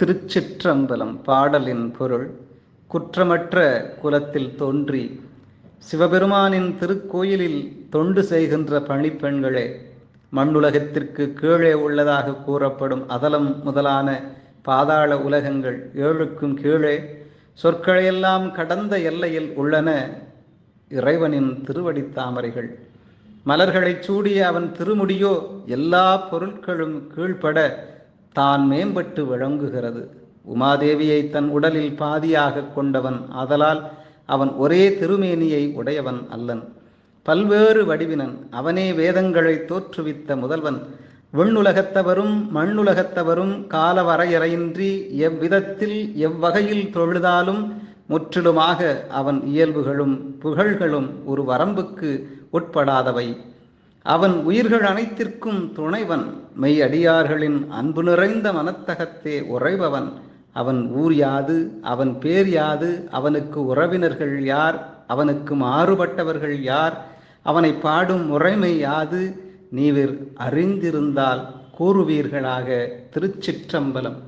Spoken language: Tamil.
திருச்சிற்றம்பலம் பாடலின் பொருள் குற்றமற்ற குலத்தில் தோன்றி சிவபெருமானின் திருக்கோயிலில் தொண்டு செய்கின்ற பணிப்பெண்களே மண்ணுலகத்திற்கு கீழே உள்ளதாக கூறப்படும் அதலம் முதலான பாதாள உலகங்கள் ஏழுக்கும் கீழே சொற்களையெல்லாம் கடந்த எல்லையில் உள்ளன. இறைவனின் திருவடி தாமரைகள். மலர்களைச் சூடிய அவன் திருமுடியோ எல்லா பொருட்களும் கீழ்ப்பட தான் மேம்பட்டு விளங்குகிறது. உமாதேவியை தன் உடலில் பாதியாக கொண்டவன் ஆதலால் அவன் ஒரே திருமேனியை உடையவன் அல்லன். பல்வேறு வடிவினன் அவனே வேதங்களை தோற்றுவித்த முதல்வன். விண்ணுலகத்தவரும் மண்ணுலகத்தவரும் காலவரையறையின்றி எவ்விதத்தில் எவ்வகையில் தொழுதாலும் முற்றிலுமாக அவன் இயல்புகளும் புகழ்களும் ஒரு வரம்புக்கு உட்படாதவை. அவன் உயிர்கள் அனைத்திற்கும் துணைவன். மெய் அடியார்களின் அன்பு நிறைந்த மனத்தகத்தே உறைபவன். அவன் ஊர் யாது அவன் பேர் யாது அவனுக்கு உறவினர்கள் யார் அவனுக்கு மாறுபட்டவர்கள் யார் அவனை பாடும் முறைமை யாது நீவிர் அறிந்திருந்தால் கூறுவீர்களாக திருச்சிற்றம்பலம்.